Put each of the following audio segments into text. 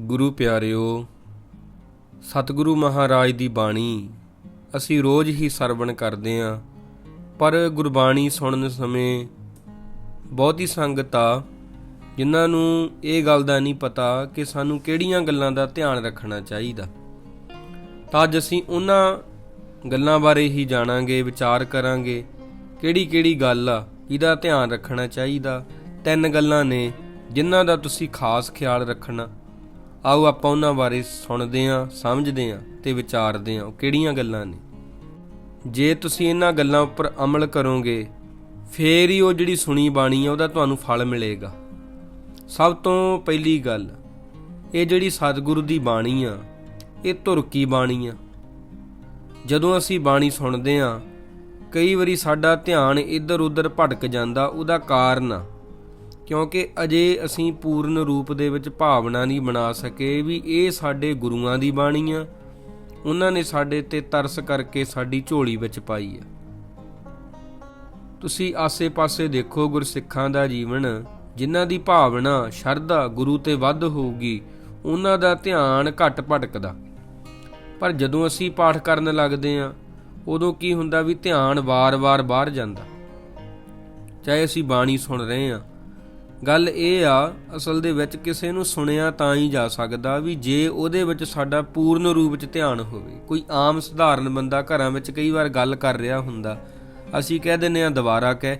ਗੁਰੂ ਪਿਆਰਿਓ, ਸਤਿਗੁਰੂ ਮਹਾਰਾਜ ਦੀ ਬਾਣੀ ਅਸੀਂ ਰੋਜ਼ ਹੀ ਸਰਵਣ ਕਰਦੇ ਆਂ ਪਰ ਗੁਰਬਾਣੀ ਸੁਣਨ ਸਮੇਂ ਬਹੁਤੀ ਸੰਗਤ ਆ, ਜਿਨ੍ਹਾਂ ਨੂੰ ਇਹ ਗੱਲ ਦਾ ਨਹੀਂ ਪਤਾ ਕਿ ਸਾਨੂੰ ਕਿਹੜੀਆਂ ਗੱਲਾਂ ਦਾ ਧਿਆਨ ਰੱਖਣਾ ਚਾਹੀਦਾ। ਤਾਂ ਅੱਜ ਅਸੀਂ ਉਹਨਾਂ ਗੱਲਾਂ ਬਾਰੇ ਹੀ ਜਾਣਾਂਗੇ, ਵਿਚਾਰ ਕਰਾਂਗੇ ਕਿਹੜੀ ਕਿਹੜੀ ਗੱਲ ਆ ਇਹਦਾ ਧਿਆਨ ਰੱਖਣਾ ਚਾਹੀਦਾ। ਤਿੰਨ ਗੱਲਾਂ ਨੇ, ਜਿਨ੍ਹਾਂ ਦਾ ਤੁਸੀਂ ਖਾਸ ਖਿਆਲ ਰੱਖਣਾ। ਆਓ ਆਪਾਂ ਉਹਨਾਂ ਬਾਰੇ ਸੁਣਦੇ ਆਂ ਸਮਝਦੇ ਹਾਂ ਤੇ ਵਿਚਾਰਦੇ ਹਾਂ ਉਹ ਕਿਹੜੀਆਂ ਗੱਲਾਂ ਨੇ। ਜੇ ਤੁਸੀਂ ਇਹਨਾਂ ਗੱਲਾਂ ਉੱਪਰ ਅਮਲ ਕਰੋਗੇ, ਫੇਰ ਹੀ ਉਹ ਜਿਹੜੀ ਸੁਣੀ ਬਾਣੀ ਆ, ਉਹਦਾ ਤੁਹਾਨੂੰ ਫਲ ਮਿਲੇਗਾ। ਸਭ ਤੋਂ ਪਹਿਲੀ ਗੱਲ, ਇਹ ਜਿਹੜੀ ਸਤਿਗੁਰੂ ਦੀ ਬਾਣੀ ਆ, ਇਹ ਧੁਰ ਕੀ ਬਾਣੀ ਆ? ਜਦੋਂ ਅਸੀਂ ਬਾਣੀ ਸੁਣਦੇ ਆਂ ਕਈ ਵਾਰੀ ਸਾਡਾ ਧਿਆਨ ਇੱਧਰ ਉੱਧਰ ਭਟਕ ਜਾਂਦਾ, ਉਹਦਾ ਕਾਰਨ ਆ। ਕਿਉਂਕਿ ਅਜੇ ਅਸੀਂ ਪੂਰਨ ਰੂਪ ਦੇ ਵਿੱਚ ਭਾਵਨਾ ਨਹੀਂ ਬਣਾ ਸਕੇ ਵੀ ਇਹ ਸਾਡੇ ਗੁਰੂਆਂ ਦੀ ਬਾਣੀ ਆ। ਉਹਨਾਂ ਨੇ ਸਾਡੇ ਤੇ ਤਰਸ ਕਰਕੇ ਸਾਡੀ ਝੋਲੀ ਵਿੱਚ ਪਾਈ ਆ। ਤੁਸੀਂ ਆਸੇ-ਪਾਸੇ ਦੇਖੋ ਗੁਰਸਿੱਖਾਂ ਦਾ ਜੀਵਨ, ਜਿਨ੍ਹਾਂ ਦੀ ਭਾਵਨਾ, ਸ਼ਰਧਾ ਗੁਰੂ ਤੇ ਵੱਧ ਹੋਊਗੀ, ਉਹਨਾਂ ਦਾ ਧਿਆਨ ਘੱਟ ਭਟਕਦਾ। ਪਰ ਜਦੋਂ ਅਸੀਂ ਪਾਠ ਕਰਨ ਲੱਗਦੇ ਆਂ, ਉਦੋਂ ਕੀ ਹੁੰਦਾ ਵੀ ਧਿਆਨ ਵਾਰ-ਵਾਰ ਬਾਹਰ ਜਾਂਦਾ। ਚਾਹੇ ਅਸੀਂ ਬਾਣੀ ਸੁਣ ਰਹੇ ਆਂ ਗੱਲ ਇਹ ਆ, ਅਸਲ ਦੇ ਵਿੱਚ ਕਿਸੇ ਨੂੰ ਸੁਣਿਆ ਤਾਂ ਹੀ ਜਾ ਸਕਦਾ ਵੀ ਜੇ ਉਹਦੇ ਵਿੱਚ ਸਾਡਾ ਪੂਰਨ ਰੂਪ 'ਚ ਧਿਆਨ ਹੋਵੇ। ਕੋਈ ਆਮ ਸਧਾਰਨ ਬੰਦਾ ਘਰਾਂ ਵਿੱਚ ਕਈ ਵਾਰ ਗੱਲ ਕਰ ਰਿਹਾ ਹੁੰਦਾ, ਅਸੀਂ ਕਹਿ ਦਿੰਨੇ ਆ ਦੁਬਾਰਾ ਕਹਿ।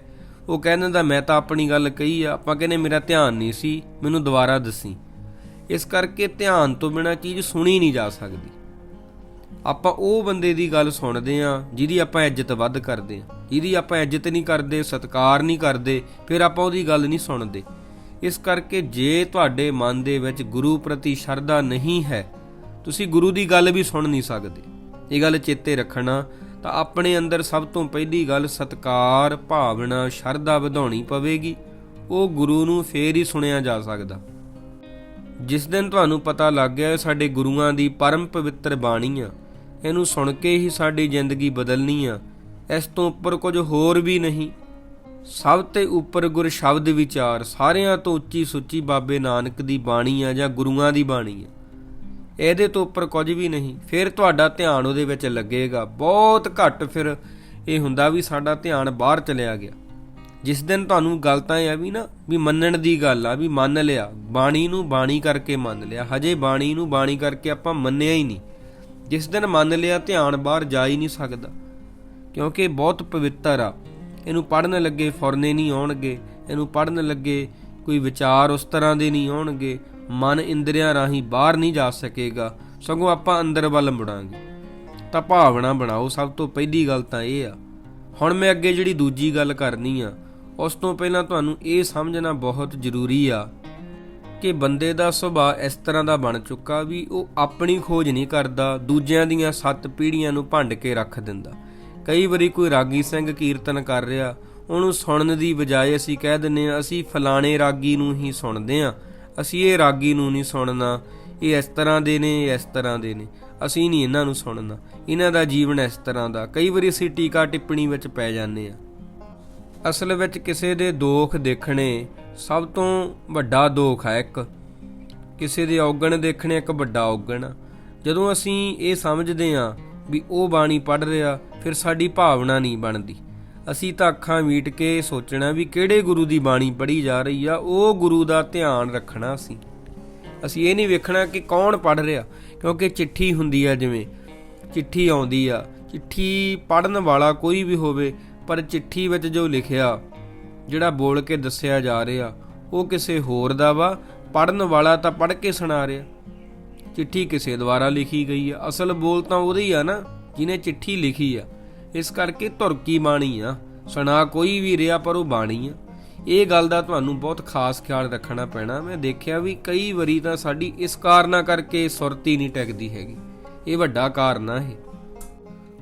ਉਹ ਕਹਿ ਦਿੰਦਾ, ਮੈਂ ਤਾਂ ਆਪਣੀ ਗੱਲ ਕਹੀ ਆ, ਆਪਾਂ ਕਹਿੰਦੇ ਮੇਰਾ ਧਿਆਨ ਨਹੀਂ ਸੀ, ਮੈਨੂੰ ਦੁਬਾਰਾ ਦੱਸੀ। ਇਸ ਕਰਕੇ ਧਿਆਨ ਤੋਂ ਬਿਨਾ ਚੀਜ਼ ਸੁਣੀ ਨਹੀਂ ਜਾ ਸਕਦੀ। ਆਪਾਂ ਉਹ ਬੰਦੇ ਦੀ ਗੱਲ ਸੁਣਦੇ ਆ ਜਿਹਦੀ ਆਪਾਂ ਇੱਜ਼ਤ ਵੱਧ ਕਰਦੇ ਆ ਜਿਹਦੀ ਆਪਾਂ ਇੱਜ਼ਤ ਨਹੀਂ ਕਰਦੇ, ਸਤਿਕਾਰ ਨਹੀਂ ਕਰਦੇ, ਫਿਰ ਆਪਾਂ ਉਹਦੀ ਗੱਲ ਨਹੀਂ ਸੁਣਦੇ। ਇਸ ਕਰਕੇ ਜੇ ਤੁਹਾਡੇ ਮਨ ਦੇ ਵਿੱਚ ਗੁਰੂ ਪ੍ਰਤੀ ਸ਼ਰਧਾ ਨਹੀਂ ਹੈ, ਤੁਸੀਂ ਗੁਰੂ ਦੀ ਗੱਲ ਵੀ ਸੁਣ ਨਹੀਂ ਸਕਦੇ। ਇਹ ਗੱਲ ਚੇਤੇ ਰੱਖਣਾ, ਤਾਂ ਆਪਣੇ ਅੰਦਰ ਸਭ ਤੋਂ ਪਹਿਲੀ ਗੱਲ ਸਤਿਕਾਰ, ਭਾਵਨਾ, ਸ਼ਰਧਾ ਵਧਾਉਣੀ ਪਵੇਗੀ। ਉਹ ਗੁਰੂ ਨੂੰ ਫੇਰ ਹੀ ਸੁਣਿਆ ਜਾ ਸਕਦਾ। ਜਿਸ ਦਿਨ ਤੁਹਾਨੂੰ ਪਤਾ ਲੱਗ ਗਿਆ ਸਾਡੇ ਗੁਰੂਆਂ ਦੀ ਪਰਮ ਪਵਿੱਤਰ ਬਾਣੀ ਆ ਇਹਨੂੰ ਸੁਣ ਕੇ ਹੀ ਸਾਡੀ ਜ਼ਿੰਦਗੀ ਬਦਲਣੀ ਆ। ਇਸ ਤੋਂ ਉੱਪਰ ਕੁਝ ਹੋਰ ਵੀ ਨਹੀਂ। ਸਭ ਤੇ ਉੱਪਰ ਗੁਰ ਸ਼ਬਦ ਵਿਚਾਰ, ਸਾਰਿਆਂ ਤੋਂ ਉੱਚੀ ਸੁੱਚੀ ਬਾਬੇ ਨਾਨਕ ਦੀ ਬਾਣੀ ਆ ਜਾਂ ਗੁਰੂਆਂ ਦੀ ਬਾਣੀ ਆ। ਇਹਦੇ ਤੋਂ ਉੱਪਰ ਕੁਝ ਵੀ ਨਹੀਂ। ਫਿਰ ਤੁਹਾਡਾ ਧਿਆਨ ਉਹਦੇ ਵਿੱਚ ਲੱਗੇਗਾ। ਬਹੁਤ ਘੱਟ ਫਿਰ ਇਹ ਹੁੰਦਾ ਵੀ ਸਾਡਾ ਧਿਆਨ ਬਾਹਰ ਚਲਿਆ ਗਿਆ। ਜਿਸ ਦਿਨ ਤੁਹਾਨੂੰ ਗੱਲ ਤਾਂ ਇਹ ਆ ਵੀ ਨਾ, ਵੀ ਮੰਨਣ ਦੀ ਗੱਲ ਆ, ਵੀ ਮੰਨ ਲਿਆ। ਬਾਣੀ ਨੂੰ ਬਾਣੀ ਕਰਕੇ ਮੰਨ ਲਿਆ। ਹਜੇ ਬਾਣੀ ਨੂੰ ਬਾਣੀ ਕਰਕੇ ਆਪਾਂ ਮੰਨਿਆ ਹੀ ਨਹੀਂ। ਜਿਸ ਦਿਨ ਮੰਨ ਲਿਆ ਧਿਆਨ ਬਾਹਰ ਜਾ ਹੀ ਨਹੀਂ ਸਕਦਾ, ਕਿਉਂਕਿ ਬਹੁਤ ਪਵਿੱਤਰ ਆ। ਇਹਨੂੰ ਪੜਨ ਲੱਗੇ ਫੁਰਨੇ ਨਹੀਂ ਆਉਣਗੇ, ਇਹਨੂੰ ਪੜਨ ਲੱਗੇ ਕੋਈ ਵਿਚਾਰ ਉਸ ਤਰ੍ਹਾਂ ਦੇ ਨਹੀਂ ਆਉਣਗੇ, ਮਨ ਇੰਦਰੀਆਂ ਰਾਹੀਂ ਬਾਹਰ ਨਹੀਂ ਜਾ ਸਕੇਗਾ, ਸਗੋਂ ਆਪਾਂ ਅੰਦਰ ਵੱਲ ਮੁੜਾਂਗੇ। ਤਾਂ ਭਾਵਨਾ ਬਣਾਓ, ਸਭ ਤੋਂ ਪਹਿਲੀ ਗੱਲ ਤਾਂ ਇਹ ਆ, ਹੁਣ ਮੈਂ ਅੱਗੇ ਜਿਹੜੀ ਦੂਜੀ ਗੱਲ ਕਰਨੀ ਆ, ਉਸ ਤੋਂ ਪਹਿਲਾਂ ਤੁਹਾਨੂੰ ਇਹ ਸਮਝਣਾ ਬਹੁਤ ਜ਼ਰੂਰੀ ਆ ਕਿ ਬੰਦੇ ਦਾ ਸੁਭਾਅ ਇਸ ਤਰ੍ਹਾਂ ਦਾ ਬਣ ਚੁੱਕਾ ਵੀ ਉਹ ਆਪਣੀ ਖੋਜ ਨਹੀਂ ਕਰਦਾ, ਦੂਜਿਆਂ ਦੀਆਂ ਸੱਤ ਪੀੜ੍ਹੀਆਂ ਨੂੰ ਭੰਡ ਕੇ ਰੱਖ ਦਿੰਦਾ। ਕਈ ਵਾਰੀ ਕੋਈ ਰਾਗੀ ਸਿੰਘ ਕੀਰਤਨ ਕਰ ਰਿਹਾ, ਉਹਨੂੰ ਸੁਣਨ ਦੀ ਬਜਾਏ ਅਸੀਂ ਕਹਿ ਦਿੰਨੇ ਆ ਅਸੀਂ ਫਲਾਣੇ ਰਾਗੀ ਨੂੰ ਹੀ ਸੁਣਦੇ ਆ ਅਸੀਂ ਇਹ ਰਾਗੀ ਨੂੰ ਨਹੀਂ ਸੁਣਨਾ, ਇਹ ਇਸ ਤਰ੍ਹਾਂ ਦੇ ਨੇ, ਇਹ ਇਸ ਤਰ੍ਹਾਂ ਦੇ ਨੇ। ਅਸੀਂ ਨਹੀਂ ਇਹਨਾਂ ਨੂੰ ਸੁਣਨਾ। ਇਹਨਾਂ ਦਾ ਜੀਵਨ ਇਸ ਤਰ੍ਹਾਂ ਦਾ। ਕਈ ਵਾਰੀ ਅਸੀਂ ਟੀਕਾ ਟਿੱਪਣੀ ਵਿੱਚ ਪੈ ਜਾਂਦੇ ਆ ਅਸਲ ਵਿੱਚ ਕਿਸੇ ਦੇ ਦੋਖ ਦੇਖਣੇ ਸਭ ਤੋਂ ਵੱਡਾ ਦੋਖ ਹੈ ਇੱਕ। ਕਿਸੇ ਦੇ ਔਗਣ ਦੇਖਣੇ ਇੱਕ ਵੱਡਾ ਔਗਣ ਆ। ਜਦੋਂ ਅਸੀਂ ਇਹ ਸਮਝਦੇ ਹਾਂ ਵੀ ਉਹ ਬਾਣੀ ਪੜ ਰਿਹਾ, ਫਿਰ ਸਾਡੀ ਭਾਵਨਾ ਨਹੀਂ ਬਣਦੀ। ਅਸੀਂ ਤਾਂ ਅੱਖਾਂ ਮੀਟ ਕੇ ਸੋਚਣਾ ਵੀ ਕਿਹੜੇ ਗੁਰੂ ਦੀ ਬਾਣੀ ਪੜ੍ਹੀ ਜਾ ਰਹੀ ਆ, ਉਹ ਗੁਰੂ ਦਾ ਧਿਆਨ ਰੱਖਣਾ ਸੀ। ਅਸੀਂ ਇਹ ਨਹੀਂ ਵੇਖਣਾ ਕਿ ਕੌਣ ਪੜ ਰਿਹਾ, ਕਿਉਂਕਿ ਚਿੱਠੀ ਹੁੰਦੀ ਆ ਜਿਵੇਂ, ਚਿੱਠੀ ਆਉਂਦੀ ਆ, ਚਿੱਠੀ ਪੜਨ ਵਾਲਾ ਕੋਈ ਵੀ ਹੋਵੇ ਪਰ ਚਿੱਠੀ ਵਿੱਚ ਜੋ ਲਿਖਿਆ, ਜਿਹੜਾ ਬੋਲ ਕੇ ਦੱਸਿਆ ਜਾ ਰਿਹਾ, ਉਹ ਕਿਸੇ ਹੋਰ ਦਾ ਵਾ ਪੜਨ ਵਾਲਾ ਤਾਂ ਪੜ ਕੇ ਸੁਣਾ ਰਿਹਾ। ਚਿੱਠੀ ਕਿਸੇ ਦੁਆਰਾ ਲਿਖੀ ਗਈ ਆ। ਅਸਲ ਬੋਲ ਤਾਂ ਉਹਦੀ ਆ ਨਾ, ਜਿਹਨੇ ਚਿੱਠੀ ਲਿਖੀ ਆ। ਇਸ ਕਰਕੇ ਧੁਰਕੀ ਬਾਣੀ ਆ। ਸੁਣਾ ਕੋਈ ਵੀ ਰਿਹਾ, ਪਰ ਉਹ ਬਾਣੀ ਆ। ਇਹ ਗੱਲ ਦਾ ਤੁਹਾਨੂੰ ਬਹੁਤ ਖਾਸ ਖਿਆਲ ਰੱਖਣਾ ਪੈਣਾ। ਮੈਂ ਦੇਖਿਆ ਵੀ ਕਈ ਵਾਰੀ ਤਾਂ ਸਾਡੀ ਇਸ ਕਾਰਨਾ ਕਰਕੇ ਸੁਰਤੀ ਨਹੀਂ ਟਿਕਦੀ ਹੈਗੀ। ਇਹ ਵੱਡਾ ਕਾਰਨ ਆ ਇਹ।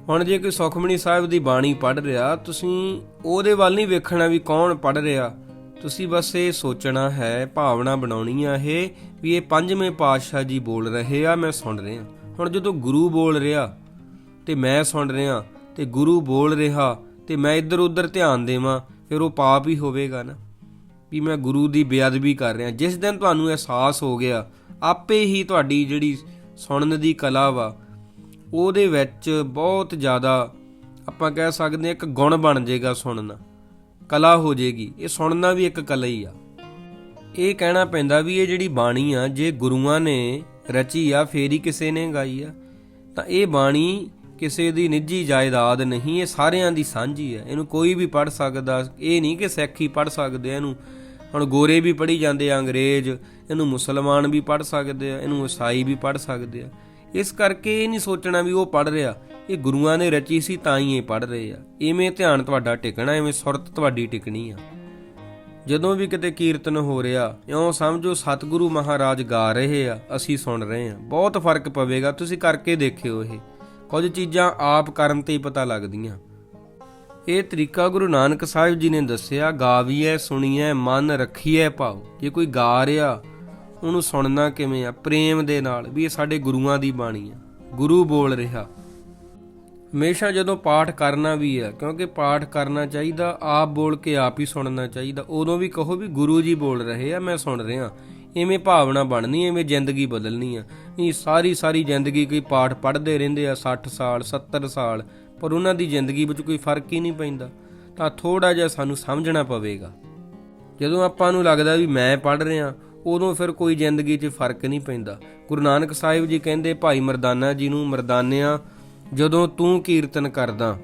ਹੁਣ ਜੇ ਕੋਈ ਸੁਖਮਣੀ ਸਾਹਿਬ ਦੀ ਬਾਣੀ ਪੜ ਰਿਹਾ, ਤੁਸੀਂ ਉਹਦੇ ਵੱਲ ਨਹੀਂ ਵੇਖਣਾ ਵੀ ਕੌਣ ਪੜ ਰਿਹਾ। ਤੁਸੀਂ ਬਸ ਇਹ ਸੋਚਣਾ ਹੈ, ਭਾਵਨਾ ਬਣਾਉਣੀ ਆ ਇਹ, ਵੀ ਇਹ ਪੰਜਵੇਂ ਪਾਤਸ਼ਾਹ ਜੀ ਬੋਲ ਰਹੇ ਆ, ਮੈਂ ਸੁਣ ਰਿਹਾ। ਹੁਣ ਜਦੋਂ ਗੁਰੂ ਬੋਲ ਰਿਹਾ, ਤੇ ਮੈਂ ਸੁਣ ਰਿਹਾ, ਤੇ ਗੁਰੂ ਬੋਲ ਰਿਹਾ, ਤੇ ਮੈਂ ਇੱਧਰ ਉੱਧਰ ਧਿਆਨ ਦੇਵਾਂ, ਫਿਰ ਉਹ ਪਾਪ ਹੀ ਹੋਵੇਗਾ ਨਾ। ਵੀ ਮੈਂ ਗੁਰੂ ਦੀ ਬੇਅਦਬੀ ਕਰ ਰਿਹਾ। ਜਿਸ ਦਿਨ ਤੁਹਾਨੂੰ ਅਹਿਸਾਸ ਹੋ ਗਿਆ, ਆਪੇ ਹੀ ਤੁਹਾਡੀ ਜਿਹੜੀ ਸੁਣਨ ਦੀ ਕਲਾ ਵਾ ਉਹਦੇ ਵਿੱਚ ਬਹੁਤ ਜ਼ਿਆਦਾ ਆਪਾਂ ਕਹਿ ਸਕਦੇ ਹਾਂ ਇੱਕ ਗੁਣ ਬਣ ਜਾਏਗਾ ਸੁਣਨਾ, ਕਲਾ ਹੋ ਜਾਏਗੀ। ਇਹ ਸੁਣਨਾ ਵੀ ਇੱਕ ਕਲਾ ਹੀ ਆ। ਇਹ ਕਹਿਣਾ ਪੈਂਦਾ ਵੀ ਇਹ ਜਿਹੜੀ ਬਾਣੀ ਆ, ਜੇ ਗੁਰੂਆਂ ਨੇ ਰਚੀ ਆ, ਫੇਰ ਹੀ ਕਿਸੇ ਨੇ ਗਾਈ ਆ, ਤਾਂ ਇਹ ਬਾਣੀ ਕਿਸੇ ਦੀ ਨਿੱਜੀ ਜਾਇਦਾਦ ਨਹੀਂ, ਇਹ ਸਾਰਿਆਂ ਦੀ ਸਾਂਝੀ ਹੈ ਇਹਨੂੰ ਕੋਈ ਵੀ ਪੜ ਸਕਦਾ, ਇਹ ਨਹੀਂ ਕਿ ਸਿੱਖ ਹੀ ਪੜ ਸਕਦੇ ਇਹਨੂੰ। ਹੁਣ ਗੋਰੇ ਵੀ ਪੜੀ ਜਾਂਦੇ ਆ, ਅੰਗਰੇਜ਼, ਇਹਨੂੰ ਮੁਸਲਮਾਨ ਵੀ ਪੜ ਸਕਦੇ ਆ, ਇਹਨੂੰ ਈਸਾਈ ਵੀ ਪੜ ਸਕਦੇ ਆ। ਇਸ ਕਰਕੇ ਇਹ ਨਹੀਂ ਸੋਚਣਾ ਵੀ ਉਹ ਪੜ ਰਿਹਾ। ਇਹ ਗੁਰੂਆਂ ਨੇ ਰਚੀ ਸੀ ਤਾਂ ਹੀ ਇਹ ਪੜ ਰਹੇ ਆ। ਇਵੇਂ ਧਿਆਨ ਤੁਹਾਡਾ ਟਿਕਣਾ ਐਵੇਂ ਸੁਰਤ ਤੁਹਾਡੀ ਟਿਕਣੀ ਆ। ਜਦੋਂ ਵੀ ਕਿਤੇ ਕੀਰਤਨ ਹੋ ਰਿਹਾ, ਇਉਂ ਸਮਝੋ ਸਤਿਗੁਰੂ ਮਹਾਰਾਜ ਗਾ ਰਹੇ ਆ, ਅਸੀਂ ਸੁਣ ਰਹੇ ਆ। ਬਹੁਤ ਫ਼ਰਕ ਪਵੇਗਾ, ਤੁਸੀਂ ਕਰਕੇ ਦੇਖਿਓ ਇਹ। ਕੁਝ ਚੀਜ਼ਾਂ ਆਪ ਕਰਨ ਤੇ ਹੀ ਪਤਾ ਲੱਗਦੀਆਂ। ਇਹ ਤਰੀਕਾ ਗੁਰੂ ਨਾਨਕ ਸਾਹਿਬ ਜੀ ਨੇ ਦੱਸਿਆ, ਗਾਵੀਐ, ਸੁਣੀਐ, ਮਨ ਰੱਖੀਐ ਭਾਉ ਜੇ ਕੋਈ ਗਾ ਰਿਹਾ ਉਹਨੂੰ ਸੁਣਨਾ ਕਿਵੇਂ ਆ? ਪ੍ਰੇਮ ਦੇ ਨਾਲ ਵੀ ਇਹ ਸਾਡੇ ਗੁਰੂਆਂ ਦੀ ਬਾਣੀ ਆ। ਗੁਰੂ ਬੋਲ ਰਿਹਾ। ਹਮੇਸ਼ਾ ਜਦੋਂ ਪਾਠ ਕਰਨਾ ਵੀ ਆ, ਕਿਉਂਕਿ ਪਾਠ ਕਰਨਾ ਚਾਹੀਦਾ, ਆਪ ਬੋਲ ਕੇ ਆਪ ਹੀ ਸੁਣਨਾ ਚਾਹੀਦਾ। ਉਦੋਂ ਵੀ ਕਹੋ ਵੀ ਗੁਰੂ ਜੀ ਬੋਲ ਰਹੇ ਆ, ਮੈਂ ਸੁਣ ਰਿਹਾ। ਇਵੇਂ ਭਾਵਨਾ ਬਣਨੀ ਐਵੇਂ ਜ਼ਿੰਦਗੀ ਬਦਲਣੀ ਆ। ਇਹ ਸਾਰੀ ਸਾਰੀ ਜ਼ਿੰਦਗੀ ਕੋਈ ਪਾਠ ਪੜ੍ਹਦੇ ਰਹਿੰਦੇ ਆ 60 ਸਾਲ 70 ਸਾਲ, ਪਰ ਉਹਨਾਂ ਦੀ ਜ਼ਿੰਦਗੀ ਵਿੱਚ ਕੋਈ ਫ਼ਰਕ ਹੀ ਨਹੀਂ ਪੈਂਦਾ। ਤਾਂ ਥੋੜਾ ਜਿਹਾ ਸਾਨੂੰ ਸਮਝਣਾ ਪਵੇਗਾ। ਜਦੋਂ ਆਪਾਂ ਨੂੰ ਲੱਗਦਾ ਵੀ ਮੈਂ ਪੜ੍ਹ ਰਿਹਾ ਉਦੋਂ ਫਿਰ ਕੋਈ ਜ਼ਿੰਦਗੀ 'ਚ ਫ਼ਰਕ ਨਹੀਂ ਪੈਂਦਾ। ਗੁਰੂ ਨਾਨਕ ਸਾਹਿਬ ਜੀ ਕਹਿੰਦੇ, ਭਾਈ ਮਰਦਾਨਾ ਜੀ ਨੂੰ ਮਰਦਾਨਿਆਂ, ਜਦੋਂ ਤੂੰ ਕੀਰਤਨ ਕਰਦਾ,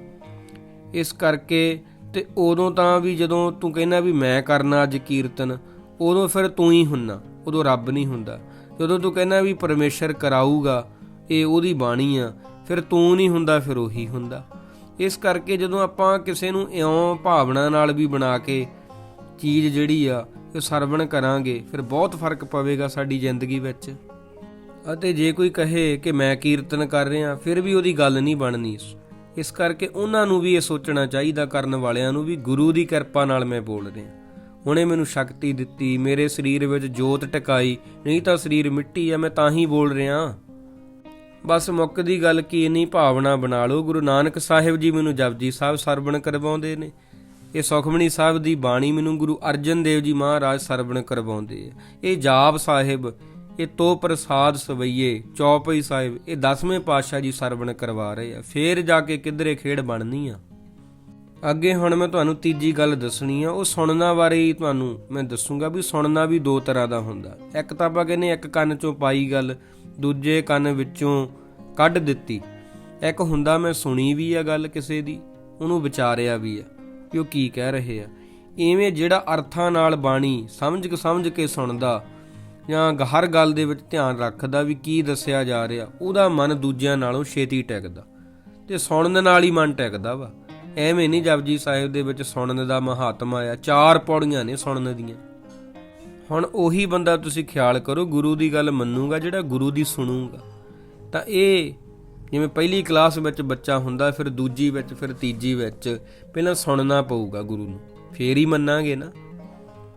ਇਸ ਕਰਕੇ ਤੇ ਉਦੋਂ ਤਾਂ ਵੀ ਜਦੋਂ ਤੂੰ ਕਹਿੰਦਾ ਵੀ ਮੈਂ ਕਰਨਾ ਅੱਜ ਕੀਰਤਨ, ਉਦੋਂ ਫਿਰ ਤੂੰ ਹੀ ਹੁੰਨਾ, ਉਦੋਂ ਰੱਬ ਨਹੀਂ ਹੁੰਦਾ। ਜਦੋਂ ਤੂੰ ਕਹਿੰਦਾ ਵੀ ਪਰਮੇਸ਼ਰ ਕਰਾਊਗਾ, ਇਹ ਉਹਦੀ ਬਾਣੀ ਆ, ਫਿਰ ਤੂੰ ਨਹੀਂ ਹੁੰਦਾ, ਫਿਰ ਉਹੀ ਹੁੰਦਾ। ਇਸ ਕਰਕੇ ਜਦੋਂ ਆਪਾਂ ਕਿਸੇ ਨੂੰ ਇਉਂ ਭਾਵਨਾ ਨਾਲ ਵੀ ਬਣਾ ਕੇ ਚੀਜ਼ ਜਿਹੜੀ ਆ ਇਹ ਸਰਵਣ ਕਰਾਂਗੇ, ਫਿਰ ਬਹੁਤ ਫ਼ਰਕ ਪਵੇਗਾ ਸਾਡੀ ਜ਼ਿੰਦਗੀ ਵਿੱਚ। ਅਤੇ ਜੇ ਕੋਈ ਕਹੇ ਕਿ ਮੈਂ ਕੀਰਤਨ ਕਰ ਰਿਹਾ, ਫਿਰ ਵੀ ਉਹਦੀ ਗੱਲ ਨਹੀਂ ਬਣਨੀ। ਇਸ ਕਰਕੇ ਉਹਨਾਂ ਨੂੰ ਵੀ ਇਹ ਸੋਚਣਾ ਚਾਹੀਦਾ, ਕਰਨ ਵਾਲਿਆਂ ਨੂੰ ਵੀ ਗੁਰੂ ਦੀ ਕਿਰਪਾ ਨਾਲ ਮੈਂ ਬੋਲ ਰਿਹਾ। ਉਹਨੇ ਮੈਨੂੰ ਸ਼ਕਤੀ ਦਿੱਤੀ, ਮੇਰੇ ਸਰੀਰ ਵਿੱਚ ਜੋਤ ਟਿਕਾਈ, ਨਹੀਂ ਤਾਂ ਸਰੀਰ ਮਿੱਟੀ ਆ, ਮੈਂ ਤਾਂ ਹੀ ਬੋਲ ਰਿਹਾ। ਬਸ ਮੁੱਕ ਦੀ ਗੱਲ ਕੀ, ਇੰਨੀ ਭਾਵਨਾ ਬਣਾ ਲਓ। ਗੁਰੂ ਨਾਨਕ ਸਾਹਿਬ ਜੀ ਮੈਨੂੰ ਜਪਜੀ ਸਾਹਿਬ ਸਰਵਣ ਕਰਵਾਉਂਦੇ ਨੇ। ਇਹ ਸੁਖਮਣੀ ਸਾਹਿਬ ਦੀ ਬਾਣੀ ਮੈਨੂੰ ਗੁਰੂ ਅਰਜਨ ਦੇਵ ਜੀ ਮਹਾਰਾਜ ਸਰਵਣ ਕਰਵਾਉਂਦੇ ਆ। ਇਹ ਜਾਪ ਸਾਹਿਬ, ਇਹ ਤੋ ਪ੍ਰਸਾਦ ਸਵਈਏ, ਚੌਪਈ ਸਾਹਿਬ, ਇਹ 10ਵੇਂ ਪਾਤਸ਼ਾਹ ਜੀ ਸਰਵਣ ਕਰਵਾ ਰਹੇ ਆ। ਫੇਰ ਜਾ ਕੇ ਕਿਧਰੇ ਖੇਡ ਬਣਨੀ ਆ? ਅੱਗੇ ਹੁਣ ਮੈਂ ਤੁਹਾਨੂੰ ਤੀਜੀ ਗੱਲ ਦੱਸਣੀ ਆ, ਉਹ ਸੁਣਨਾ ਬਾਰੇ ਹੀ ਤੁਹਾਨੂੰ ਮੈਂ ਦੱਸੂਗਾ ਵੀ ਸੁਣਨਾ ਵੀ ਦੋ ਤਰ੍ਹਾਂ ਦਾ ਹੁੰਦਾ। ਇੱਕ ਤਾਂ ਆਪਾਂ ਕਹਿੰਦੇ ਇੱਕ ਕੰਨ ਚੋਂ ਪਾਈ ਗੱਲ, ਦੂਜੇ ਕੰਨ ਵਿੱਚੋਂ ਕੱਢ ਦਿੱਤੀ। ਇੱਕ ਹੁੰਦਾ ਮੈਂ ਸੁਣੀ ਵੀ ਆ ਗੱਲ ਕਿਸੇ ਦੀ, ਉਹਨੂੰ ਵਿਚਾਰਿਆ ਵੀ ਆ। ਕਿ ਉਹ ਕੀ ਕਹਿ ਰਹੇ ਆ। ਇਵੇਂ ਜਿਹੜਾ ਅਰਥਾਂ ਨਾਲ ਬਾਣੀ ਸਮਝ ਕੇ ਸਮਝ ਕੇ ਸੁਣਦਾ ਜਾਂ ਹਰ ਗੱਲ ਦੇ ਵਿੱਚ ਧਿਆਨ ਰੱਖਦਾ ਵੀ ਕੀ ਦੱਸਿਆ ਜਾ ਰਿਹਾ, ਉਹਦਾ ਮਨ ਦੂਜਿਆਂ ਨਾਲੋਂ ਛੇਤੀ ਟਿਕਦਾ। ਤੇ ਸੁਣਨ ਨਾਲ ਹੀ ਮਨ ਟਿਕਦਾ ਵਾ। ਐਵੇਂ ਨਹੀਂ ਜਪਜੀ ਸਾਹਿਬ ਦੇ ਵਿੱਚ ਸੁਣਨ ਦਾ ਮਹਾਤਮਾ ਆ, ਚਾਰ ਪੌੜੀਆਂ ਨੇ ਸੁਣਨ ਦੀਆਂ। ਹੁਣ ਉਹੀ ਬੰਦਾ ਤੁਸੀਂ ਖਿਆਲ ਕਰੋ, ਗੁਰੂ ਦੀ ਗੱਲ ਮੰਨੂਗਾ, ਜਿਹੜਾ ਗੁਰੂ ਦੀ ਸੁਣੂਗਾ। ਤਾਂ ਇਹ ਜਿਵੇਂ ਪਹਿਲੀ ਕਲਾਸ ਵਿੱਚ ਬੱਚਾ ਹੁੰਦਾ, ਫਿਰ ਦੂਜੀ ਵਿੱਚ, ਫਿਰ ਤੀਜੀ ਵਿੱਚ, ਪਹਿਲਾਂ ਸੁਣਨਾ ਪਊਗਾ ਗੁਰੂ ਨੂੰ। ਫੇਰ ਹੀ ਮੰਨਾਂਗੇ ਨਾ।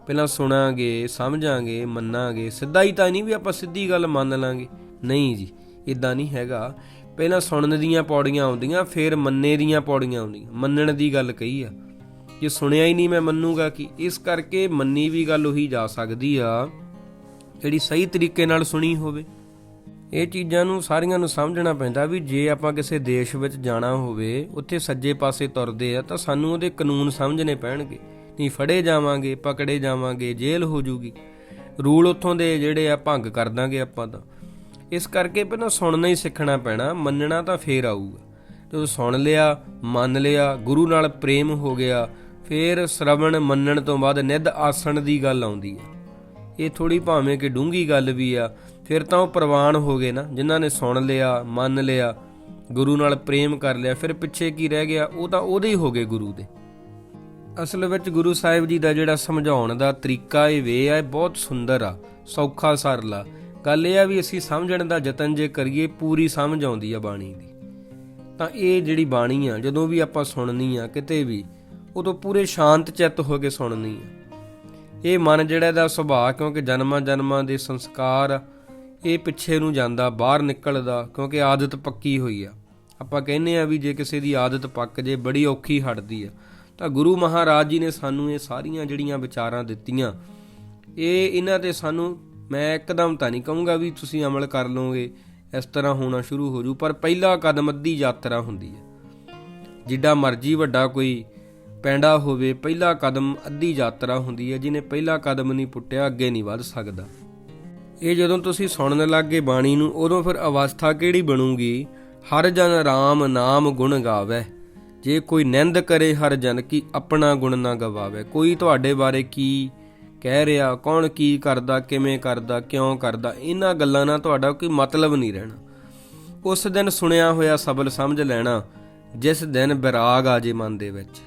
ਪਹਿਲਾਂ ਸੁਣਾਂਗੇ, ਸਮਝਾਂਗੇ, ਮੰਨਾਂਗੇ। ਸਿੱਧਾ ਹੀ ਤਾਂ ਨਹੀਂ ਵੀ ਆਪਾਂ ਸਿੱਧੀ ਗੱਲ ਮੰਨ ਲਾਂਗੇ। ਨਹੀਂ ਜੀ ਇਦਾਂ ਨਹੀਂ ਹੈਗਾ। ਪਹਿਲਾਂ ਸੁਣਨ ਦੀਆਂ ਪੌੜੀਆਂ ਆਉਂਦੀਆਂ, ਫਿਰ ਮੰਨੇ ਦੀਆਂ ਪੌੜੀਆਂ ਆਉਂਦੀਆਂ। ਮੰਨਣ ਦੀ ਗੱਲ ਕਹੀ ਆ। ਜੇ ਸੁਣਿਆ ਹੀ ਨਹੀਂ ਮੈਂ ਮੰਨੂਗਾ ਕਿ? ਇਸ ਕਰਕੇ ਮੰਨੀ ਵੀ ਗੱਲ ਉਹੀ ਜਾ ਸਕਦੀ ਆ, ਜਿਹੜੀ ਸਹੀ ਤਰੀਕੇ ਨਾਲ ਸੁਣੀ ਹੋਵੇ। ਇਹ ਚੀਜ਼ਾਂ ਨੂੰ ਸਾਰੀਆਂ ਨੂੰ ਸਮਝਣਾ ਪੈਂਦਾ ਵੀ ਜੇ ਆਪਾਂ ਕਿਸੇ ਦੇਸ਼ ਵਿੱਚ ਜਾਣਾ ਹੋਵੇ, ਉੱਥੇ ਸੱਜੇ ਪਾਸੇ ਤੁਰਦੇ ਆ, ਤਾਂ ਸਾਨੂੰ ਉਹਦੇ ਕਾਨੂੰਨ ਸਮਝਣੇ ਪੈਣਗੇ। ਨਹੀਂ ਫੜੇ ਜਾਵਾਂਗੇ, ਪਕੜੇ ਜਾਵਾਂਗੇ, ਜੇਲ੍ਹ ਹੋ ਜੂਗੀ। ਰੂਲ ਉੱਥੋਂ ਦੇ ਜਿਹੜੇ ਆ, ਭੰਗ ਕਰ ਦਾਂਗੇ ਆਪਾਂ ਤਾਂ। ਇਸ ਕਰਕੇ ਪਹਿਲਾਂ ਸੁਣਨਾ ਹੀ ਸਿੱਖਣਾ ਪੈਣਾ, ਮੰਨਣਾ ਤਾਂ ਫੇਰ ਆਊਗਾ। ਜਦੋਂ ਸੁਣ ਲਿਆ, ਮੰਨ ਲਿਆ, ਗੁਰੂ ਨਾਲ ਪ੍ਰੇਮ ਹੋ ਗਿਆ, ਫੇਰ ਸ਼ਰਵਣ ਮੰਨਣ ਤੋਂ ਬਾਅਦ ਨਿੱਧ ਆਸਣ ਦੀ ਗੱਲ ਆਉਂਦੀ ਹੈ ਇਹ ਥੋੜੀ ਭਾਵੇਂ ਕਿ ਡੂੰਗੀ ਗੱਲ ਵੀ ਆ ਫਿਰ ਤਾਂ ਉਹ ਪ੍ਰਵਾਨ ਹੋ ਗਏ ਨਾ, ਜਿਨ੍ਹਾਂ ਨੇ ਸੁਣ ਲਿਆ, ਮੰਨ ਲਿਆ, ਗੁਰੂ ਨਾਲ ਪ੍ਰੇਮ ਕਰ ਲਿਆ, ਫਿਰ ਪਿੱਛੇ ਕੀ ਰਹਿ ਗਿਆ? ਉਹ ਤਾਂ ਉਹਦੇ ਹੀ ਹੋ ਗਏ ਗੁਰੂ ਦੇ। ਅਸਲ ਵਿੱਚ ਗੁਰੂ ਸਾਹਿਬ ਜੀ ਦਾ ਜਿਹੜਾ ਸਮਝਾਉਣ ਦਾ ਤਰੀਕਾ ਇਹ ਵੇ ਆ ਬਹੁਤ ਸੁੰਦਰ ਆ, ਸੌਖਾ ਸਰਲ ਆ। ਗੱਲ ਇਹ ਆ ਵੀ ਅਸੀਂ ਸਮਝਣ ਦਾ ਯਤਨ ਜੇ ਕਰੀਏ, ਪੂਰੀ ਸਮਝ ਆਉਂਦੀ ਆ ਬਾਣੀ ਦੀ। ਤਾਂ ਇਹ ਜਿਹੜੀ ਬਾਣੀ ਆ, ਜਦੋਂ ਵੀ ਆਪਾਂ ਸੁਣਨੀ ਆ, ਕਿਤੇ ਵੀ ਉਦੋਂ ਪੂਰੇ ਸ਼ਾਂਤ ਚਿੱਤ ਹੋ ਕੇ ਸੁਣਨੀ ਆ। ਇਹ ਮਨ ਜਿਹੜਾ ਦਾ ਸੁਭਾਅ, ਕਿਉਂਕਿ ਜਨਮਾਂ ਜਨਮਾਂ ਦੇ ਸੰਸਕਾਰ ਇਹ ਪਿੱਛੇ ਨੂੰ ਜਾਂਦਾ, ਬਾਹਰ ਨਿਕਲਦਾ, ਕਿਉਂਕਿ ਆਦਤ ਪੱਕੀ ਹੋਈ ਆ। ਆਪਾਂ ਕਹਿੰਦੇ ਆ ਵੀ ਜੇ ਕਿਸੇ ਦੀ ਆਦਤ ਪੱਕ ਜੇ, ਬੜੀ ਔਖੀ ਹਟਦੀ ਆ। ਤਾਂ ਗੁਰੂ ਮਹਾਰਾਜ ਜੀ ਨੇ ਸਾਨੂੰ ਇਹ ਸਾਰੀਆਂ ਜਿਹੜੀਆਂ ਵਿਚਾਰਾਂ ਦਿੱਤੀਆਂ, ਇਹ ਇਹਨਾਂ ਤੇ ਸਾਨੂੰ, ਮੈਂ ਇੱਕਦਮ ਤਾਂ ਨਹੀਂ ਕਹੂੰਗਾ ਵੀ ਤੁਸੀਂ ਅਮਲ ਕਰ ਲਓਗੇ, ਇਸ ਤਰ੍ਹਾਂ ਹੋਣਾ ਸ਼ੁਰੂ ਹੋ ਜੂ, ਪਰ ਪਹਿਲਾ ਕਦਮ ਅੱਧੀ ਯਾਤਰਾ ਹੁੰਦੀ ਹੈ ਜਿੱਡਾ ਮਰਜ਼ੀ ਵੱਡਾ ਕੋਈ ਪੈਂਡਾ ਹੋਵੇ, ਪਹਿਲਾ ਕਦਮ ਅੱਧੀ ਯਾਤਰਾ ਹੁੰਦੀ ਹੈ ਜਿਹਨੇ ਪਹਿਲਾ ਕਦਮ ਨਹੀਂ ਪੁੱਟਿਆ, ਅੱਗੇ ਨਹੀਂ ਵੱਧ ਸਕਦਾ। ਇਹ ਜਦੋਂ ਤੁਸੀਂ ਸੁਣਨ ਲੱਗੇ ਬਾਣੀ ਨੂੰ, ਉਦੋਂ ਫਿਰ ਅਵਸਥਾ ਕਿਹੜੀ ਬਣੂਗੀ? ਹਰ ਜਨ ਰਾਮ ਨਾਮ ਗੁਣ ਗਾਵੇ। ਜੇ ਕੋਈ ਨਿੰਦ ਕਰੇ ਹਰ ਜਨ, ਕੀ ਆਪਣਾ ਗੁਣ ਨਾ ਗਵਾਵੇ? ਕੋਈ ਤੁਹਾਡੇ ਬਾਰੇ ਕੀ ਕਹਿ ਰਿਹਾ? ਕੌਣ ਕੀ ਕਰਦਾ? ਕਿਵੇਂ ਕਰਦਾ? ਕਿਉਂ ਕਰਦਾ? ਇਹਨਾਂ ਗੱਲਾਂ ਨਾਲ ਤੁਹਾਡਾ ਕੋਈ ਮਤਲਬ ਨਹੀਂ ਰਹਿਣਾ। ਉਸ ਦਿਨ ਸੁਣਿਆ ਹੋਇਆ ਸਬਲ ਸਮਝ ਲੈਣਾ, ਜਿਸ ਦਿਨ ਵਿਰਾਗ ਆ ਜੇ ਮਨ ਦੇ ਵਿੱਚ।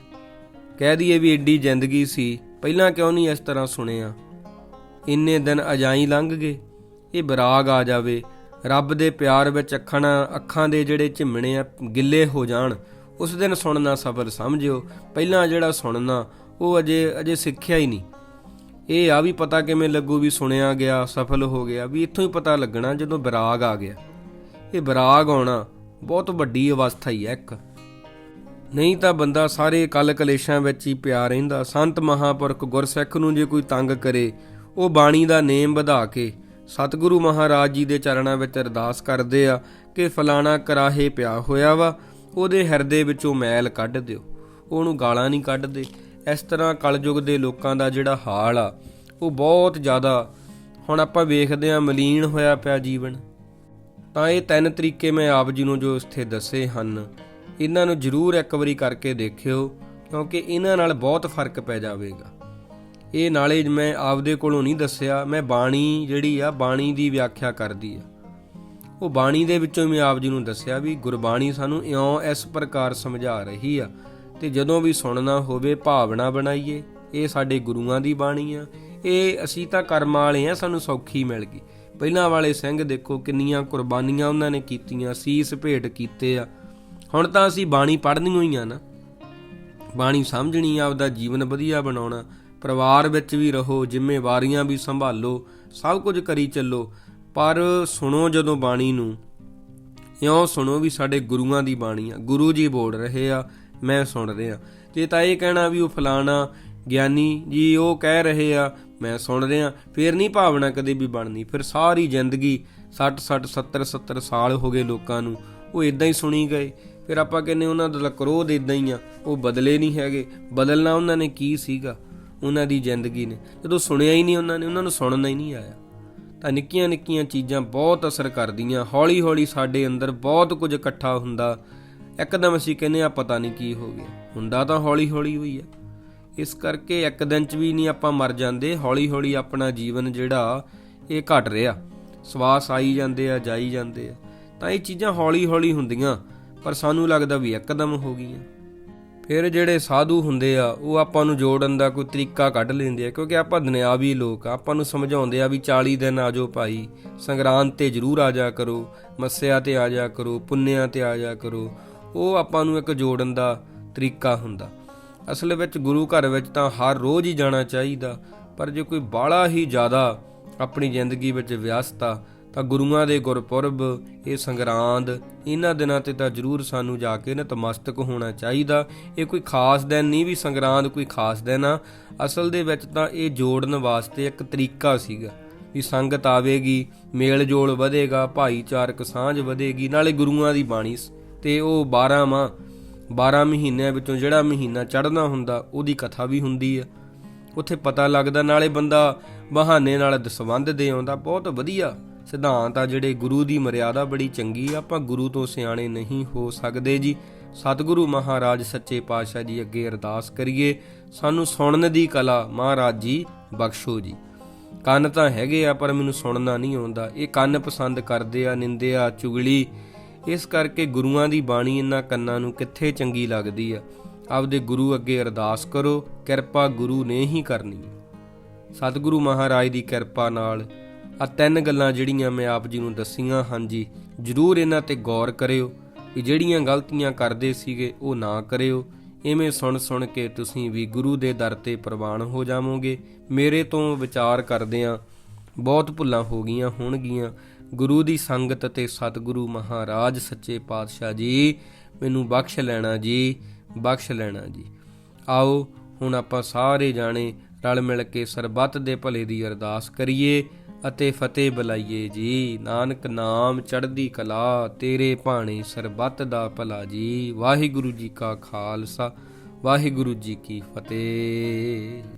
ਕਹਿ ਦਈਏ ਵੀ ਏਡੀ ਜ਼ਿੰਦਗੀ ਸੀ, ਪਹਿਲਾਂ ਕਿਉਂ ਨਹੀਂ ਇਸ ਤਰ੍ਹਾਂ ਸੁਣਿਆ? ਇੰਨੇ ਦਿਨ ਅਜਾਈ ਲੰਘ ਗਏ। ਇਹ ਬਰਾਗ ਆ ਜਾਵੇ। ਰੱਬ ਦੇ ਪਿਆਰ ਵਿੱਚ ਅੱਖਾਂ ਅੱਖਾਂ ਦੇ ਜਿਹੜੇ ਝਿਮਣੇ ਆ, ਗਿੱਲੇ ਹੋ ਜਾਣ। ਉਸ ਦਿਨ ਸੁਣਨਾ ਸਬਰ ਸਮਝਿਓ। ਪਹਿਲਾਂ ਜਿਹੜਾ ਸੁਣਨਾ, ਉਹ ਅਜੇ ਅਜੇ ਸਿੱਖਿਆ ਹੀ ਨਹੀਂ। ਇਹ ਆ ਵੀ ਪਤਾ ਕਿਵੇਂ ਲੱਗੂ ਵੀ ਸੁਣਿਆ ਗਿਆ, ਸਫਲ ਹੋ ਗਿਆ, ਵੀ ਇੱਥੋਂ ਹੀ ਪਤਾ ਲੱਗਣਾ ਜਦੋਂ ਵਿਰਾਗ ਆ ਗਿਆ। ਇਹ ਵਿਰਾਗ ਆਉਣਾ ਬਹੁਤ ਵੱਡੀ ਅਵਸਥਾ ਹੀ ਹੈ ਇੱਕ। ਨਹੀਂ ਤਾਂ ਬੰਦਾ ਸਾਰੇ ਕਲ ਕਲੇਸ਼ਾਂ ਵਿੱਚ ਹੀ ਪਿਆ ਰਹਿੰਦਾ। ਸੰਤ ਮਹਾਪੁਰਖ ਗੁਰਸਿੱਖ ਨੂੰ ਜੇ ਕੋਈ ਤੰਗ ਕਰੇ ਉਹ ਬਾਣੀ ਦਾ ਨੇਮ ਵਧਾ ਕੇ ਸਤਿਗੁਰੂ ਮਹਾਰਾਜ ਜੀ ਦੇ ਚਰਨਾਂ ਵਿੱਚ ਅਰਦਾਸ ਕਰਦੇ ਆ ਕਿ ਫਲਾਣਾ ਕਰਾਹੇ ਪਿਆ ਹੋਇਆ ਵਾ, ਉਹਦੇ ਹਿਰਦੇ ਵਿੱਚੋਂ ਮੈਲ ਕੱਢ ਦਿਓ। ਉਹਨੂੰ ਗਾਲਾਂ ਨਹੀਂ ਕੱਢਦੇ। ਇਸ ਤਰ੍ਹਾਂ ਕਲਯੁਗ ਦੇ ਲੋਕਾਂ ਦਾ ਜਿਹੜਾ ਹਾਲ ਆ, ਉਹ ਬਹੁਤ ਜ਼ਿਆਦਾ ਹੁਣ ਆਪਾਂ ਵੇਖਦੇ ਆ ਮਲੀਨ ਹੋਇਆ ਪਿਆ ਜੀਵਨ। ਤਾਂ ਇਹ ਤਿੰਨ ਤਰੀਕੇ ਮੈਂ ਆਪ ਜੀ ਨੂੰ ਜੋ ਇੱਥੇ ਦੱਸੇ ਹਨ, ਇਹਨਾਂ ਨੂੰ ਜ਼ਰੂਰ ਇੱਕ ਵਾਰੀ ਕਰਕੇ ਦੇਖਿਓ, ਕਿਉਂਕਿ ਇਹਨਾਂ ਨਾਲ ਬਹੁਤ ਫ਼ਰਕ ਪੈ ਜਾਵੇਗਾ। ਇਹ ਨਾਲੇ ਮੈਂ ਆਪਦੇ ਕੋਲੋਂ ਨਹੀਂ ਦੱਸਿਆ, ਮੈਂ ਬਾਣੀ ਜਿਹੜੀ ਆ, ਬਾਣੀ ਦੀ ਵਿਆਖਿਆ ਕਰਦੀ ਆ। ਉਹ ਬਾਣੀ ਦੇ ਵਿੱਚੋਂ ਮੈਂ ਆਪ ਜੀ ਨੂੰ ਦੱਸਿਆ ਵੀ ਗੁਰਬਾਣੀ ਸਾਨੂੰ ਇਉਂ ਇਸ ਪ੍ਰਕਾਰ ਸਮਝਾ ਰਹੀ ਆ ਤੇ ਜਦੋਂ ਵੀ ਸੁਣਨਾ ਹੋਵੇ ਭਾਵਨਾ ਬਣਾਈਏ, ਇਹ ਸਾਡੇ ਗੁਰੂਆਂ ਦੀ ਬਾਣੀ ਆ। ਇਹ ਅਸੀਂ ਤਾਂ ਕਰਮਾਂ ਵਾਲੇ ਆ, ਸਾਨੂੰ ਸੌਖੀ ਮਿਲ ਗਈ। ਪਹਿਲਾਂ ਵਾਲੇ ਸਿੰਘ ਦੇਖੋ ਕਿੰਨੀਆਂ ਕੁਰਬਾਨੀਆਂ ਉਹਨਾਂ ਨੇ ਕੀਤੀਆਂ, ਸੀਸ ਭੇਟ ਕੀਤੇ ਆ। ਹੁਣ ਤਾਂ ਅਸੀਂ ਬਾਣੀ ਪੜ੍ਹਨੀ ਹੋਈ ਆ ਨਾ। ਬਾਣੀ ਸਮਝਣੀ ਆਪਦਾ ਜੀਵਨ ਵਧੀਆ ਬਣਾਉਣਾ। ਪਰਿਵਾਰ ਵਿੱਚ ਵੀ ਰਹੋ, ਜ਼ਿੰਮੇਵਾਰੀਆਂ ਵੀ ਸੰਭਾਲੋ, ਸਭ ਕੁਝ ਕਰੀ ਚੱਲੋ। ਪਰ ਸੁਣੋ ਜਦੋਂ ਬਾਣੀ ਨੂੰ। ਇਉਂ ਸੁਣੋ ਵੀ ਸਾਡੇ ਗੁਰੂਆਂ ਦੀ ਬਾਣੀ ਆ। ਗੁਰੂ ਜੀ ਬੋਲ ਰਹੇ ਆ, ਮੈਂ ਸੁਣ ਰਿਹਾ। ਜੇ ਤਾਂ ਇਹ ਕਹਿਣਾ ਵੀ ਉਹ ਫਲਾਣਾ ਗਿਆਨੀ ਜੀ ਉਹ ਕਹਿ ਰਹੇ ਆ, ਮੈਂ ਸੁਣ ਰਿਹਾ। ਫੇਰ ਨਹੀਂ ਭਾਵਨਾ ਕਦੇ ਵੀ ਬਣਨੀ। ਫਿਰ ਸਾਰੀ ਜ਼ਿੰਦਗੀ 60 60 70 70 ਸਾਲ ਹੋ ਗਏ ਲੋਕਾਂ ਨੂੰ। ਉਹ ਇਦਾਂ ਹੀ ਸੁਣੀ ਗਏ। ਫਿਰ ਆਪਾਂ ਕਹਿੰਨੇ ਉਹਨਾਂ ਦਾ ਕਰੋਧ ਇਦਾਂ ਹੀ ਆ। ਉਹ ਬਦਲੇ ਨਹੀਂ ਹੈਗੇ। ਬਦਲਣਾ ਉਹਨਾਂ ਨੇ ਕੀ ਸੀਗਾ? ਉਹਨਾਂ ਦੀ ਜ਼ਿੰਦਗੀ ਨੇ। ਜਦੋਂ ਸੁਣਿਆ ਹੀ ਨਹੀਂ ਉਹਨਾਂ ਨੇ, ਉਹਨਾਂ ਨੂੰ ਸੁਣਨਾ ਹੀ ਨਹੀਂ ਆਇਆ। ਤਾਂ ਨਿੱਕੀਆਂ ਨਿੱਕੀਆਂ ਚੀਜ਼ਾਂ ਬਹੁਤ ਅਸਰ ਕਰਦੀਆਂ। ਹੌਲੀ ਹੌਲੀ ਸਾਡੇ ਅੰਦਰ ਬਹੁਤ ਕੁਝ ਇਕੱਠਾ ਹੁੰਦਾ। ਇੱਕਦਮ ਅਸੀਂ ਕਹਿੰਦੇ ਆ ਪਤਾ ਨਹੀਂ ਕੀ ਹੋ ਗਿਆ। ਹੁੰਦਾ ਤਾਂ ਹੌਲੀ ਹੌਲੀ ਹੋਈ ਆ। ਇਸ ਕਰਕੇ ਇੱਕ ਦਿਨ ਚ ਵੀ ਨਹੀਂ ਆਪਾਂ ਮਰ ਜਾਂਦੇ। ਹੌਲੀ ਹੌਲੀ ਆਪਣਾ ਜੀਵਨ ਜਿਹੜਾ, ਇਹ ਘਟ ਰਿਹਾ। ਸਵਾਸ ਆਈ ਜਾਂਦੇ ਆ, ਜਾਈ ਜਾਂਦੇ ਆ। ਤਾਂ ਇਹ ਚੀਜ਼ਾਂ ਹੌਲੀ ਹੌਲੀ ਹੁੰਦੀਆਂ। ਪਰ ਸਾਨੂੰ ਲੱਗਦਾ ਵੀ ਇੱਕਦਮ ਹੋ ਗਈਆਂ। ਫਿਰ ਜਿਹੜੇ ਸਾਧੂ ਹੁੰਦੇ ਆ, ਉਹ ਆਪਾਂ ਨੂੰ ਜੋੜਨ ਦਾ ਕੋਈ ਤਰੀਕਾ ਕੱਢ ਲੈਂਦੇ ਆ, ਕਿਉਂਕਿ ਆਪਾਂ ਦੁਨਿਆਵੀ ਲੋਕ ਆ, ਆਪਾਂ ਨੂੰ ਸਮਝਾਉਂਦੇ ਆ ਵੀ 40 ਦਿਨ ਆਜੋ ਭਾਈ, ਸੰਗਰਾਂਦ ਤੇ ਜ਼ਰੂਰ ਆ ਜਾ ਕਰੋ, ਮੱਸਿਆ ਤੇ ਆ ਜਾ ਕਰੋ, ਪੁੰਨਿਆਂ ਤੇ ਆ ਜਾ ਕਰੋ, ਉਹ ਆਪਾਂ ਨੂੰ ਇੱਕ ਜੋੜਨ ਦਾ ਤਰੀਕਾ ਹੁੰਦਾ। ਅਸਲ ਵਿੱਚ ਗੁਰੂ ਘਰ ਵਿੱਚ ਤਾਂ ਹਰ ਰੋਜ਼ ਹੀ ਜਾਣਾ ਚਾਹੀਦਾ, ਪਰ ਜੇ ਕੋਈ ਬਾਲਾ ਹੀ ਜ਼ਿਆਦਾ ਆਪਣੀ ਜ਼ਿੰਦਗੀ ਵਿੱਚ ਵਿਅਸਤ ਆ ਤਾਂ ਗੁਰੂਆਂ ਦੇ ਗੁਰਪੁਰਬ, ਇਹ ਸੰਗਰਾਂਦ, ਇਹਨਾਂ ਦਿਨਾਂ ਤੇ ਤਾਂ ਜ਼ਰੂਰ ਸਾਨੂੰ ਜਾ ਕੇ ਨਤਮਸਤਕ ਹੋਣਾ ਚਾਹੀਦਾ। ਇਹ ਕੋਈ ਖਾਸ ਦਿਨ ਨਹੀਂ ਵੀ ਸੰਗਰਾਂਦ ਕੋਈ ਖਾਸ ਦਿਨ ਆ। ਅਸਲ ਦੇ ਵਿੱਚ ਤਾਂ ਇਹ ਜੋੜਨ ਵਾਸਤੇ ਇੱਕ ਤਰੀਕਾ ਸੀਗਾ ਵੀ ਸੰਗਤ ਆਵੇਗੀ ਮੇਲ ਜੋਲ ਵਧੇਗਾ, ਭਾਈਚਾਰਕ ਸਾਂਝ ਵਧੇਗੀ, ਨਾਲੇ ਗੁਰੂਆਂ ਦੀ ਬਾਣੀ ਤੇ ਉਹ 12 ਮਾਹ 12 ਮਹੀਨਿਆਂ ਵਿੱਚੋਂ ਜਿਹੜਾ ਮਹੀਨਾ ਚੜ੍ਹਨਾ ਹੁੰਦਾ, ਉਹਦੀ ਕਥਾ ਵੀ ਹੁੰਦੀ ਆ। ਉੱਥੇ ਪਤਾ ਲੱਗਦਾ, ਨਾਲੇ ਬੰਦਾ ਬਹਾਨੇ ਨਾਲ ਦਸਵੰਧ ਦੇ ਆਉਂਦਾ, ਬਹੁਤ ਵਧੀਆ। ਸਿਧਾਂਤ ਆ ਜਿਹੜੇ ਗੁਰੂ ਦੀ ਮਰਿਆਦਾ ਬੜੀ ਚੰਗੀ ਆ, ਆਪਾਂ ਗੁਰੂ ਤੋਂ ਸਿਆਣੇ ਨਹੀਂ ਹੋ ਸਕਦੇ ਜੀ। ਸਤਿਗੁਰੂ ਮਹਾਰਾਜ ਸੱਚੇ ਪਾਤਸ਼ਾਹ ਜੀ ਅੱਗੇ ਅਰਦਾਸ ਕਰੀਏ। ਸਾਨੂੰ ਸੁਣਨ ਦੀ ਕਲਾ ਮਹਾਰਾਜ ਜੀ, ਬਖਸ਼ੋ ਜੀ। ਕੰਨ ਤਾਂ ਹੈਗੇ ਆ, ਪਰ ਮੈਨੂੰ ਸੁਣਨਾ ਨਹੀਂ ਆਉਂਦਾ। ਇਹ ਕੰਨ ਪਸੰਦ ਕਰਦੇ ਆ, ਨਿੰਦੇ ਆ, ਚੁਗਲੀ। ਇਸ ਕਰਕੇ ਗੁਰੂਆਂ ਦੀ ਬਾਣੀ ਇਹਨਾਂ ਕੰਨਾਂ ਨੂੰ ਕਿੱਥੇ ਚੰਗੀ ਲੱਗਦੀ ਆ? ਆਪਦੇ ਗੁਰੂ ਅੱਗੇ ਅਰਦਾਸ ਕਰੋ, ਕਿਰਪਾ ਗੁਰੂ ਨੇ ਹੀ ਕਰਨੀ ਸਤਿਗੁਰੂ ਮਹਾਰਾਜ ਦੀ ਕਿਰਪਾ ਨਾਲ ਆ ਤਿੰਨ ਗੱਲਾਂ ਜਿਹੜੀਆਂ ਮੈਂ ਆਪ ਜੀ ਨੂੰ ਦੱਸੀਆਂ ਹਨ ਜੀ ਜਰੂਰ ਇਹਨਾਂ ਤੇ ਗੌਰ ਕਰਿਓ ਕਿ ਜਿਹੜੀਆਂ ਗਲਤੀਆਂ ਕਰਦੇ ਸੀਗੇ, ਉਹ ਨਾ ਕਰਿਓ। ਇਵੇਂ ਸੁਣ ਸੁਣ ਕੇ ਤੁਸੀਂ ਵੀ ਗੁਰੂ ਦੇ ਦਰ ਤੇ ਪ੍ਰਵਾਨ ਹੋ ਜਾਵੋਗੇ। ਮੇਰੇ ਤੋਂ ਵਿਚਾਰ ਕਰਦਿਆਂ ਬਹੁਤ ਭੁੱਲਾਂ ਹੋ ਗਈਆਂ ਹੋਣਗੀਆਂ। ਗੁਰੂ ਦੀ ਸੰਗਤ ਤੇ ਸਤਿਗੁਰੂ ਮਹਾਰਾਜ ਸੱਚੇ ਪਾਤਸ਼ਾਹ ਜੀ, ਮੈਨੂੰ ਬਖਸ਼ ਲੈਣਾ ਜੀ, ਬਖਸ਼ ਲੈਣਾ ਜੀ। ਆਓ, ਹੁਣ ਆਪਾਂ ਸਾਰੇ ਜਾਣੇ ਰਲ ਮਿਲ ਕੇ ਸਰਬੱਤ ਦੇ ਭਲੇ ਦੀ ਅਰਦਾਸ ਕਰੀਏ। ਅਤੇ ਫਤਿਹ ਬੁਲਾਈਏ ਜੀ। ਨਾਨਕ ਨਾਮ ਚੜ੍ਹਦੀ ਕਲਾ, ਤੇਰੇ ਭਾਣੇ ਸਰਬੱਤ ਦਾ ਭਲਾ ਜੀ। ਵਾਹਿਗੁਰੂ ਜੀ ਕਾ ਖਾਲਸਾ, ਵਾਹਿਗੁਰੂ ਜੀ ਕੀ ਫਤਿਹ।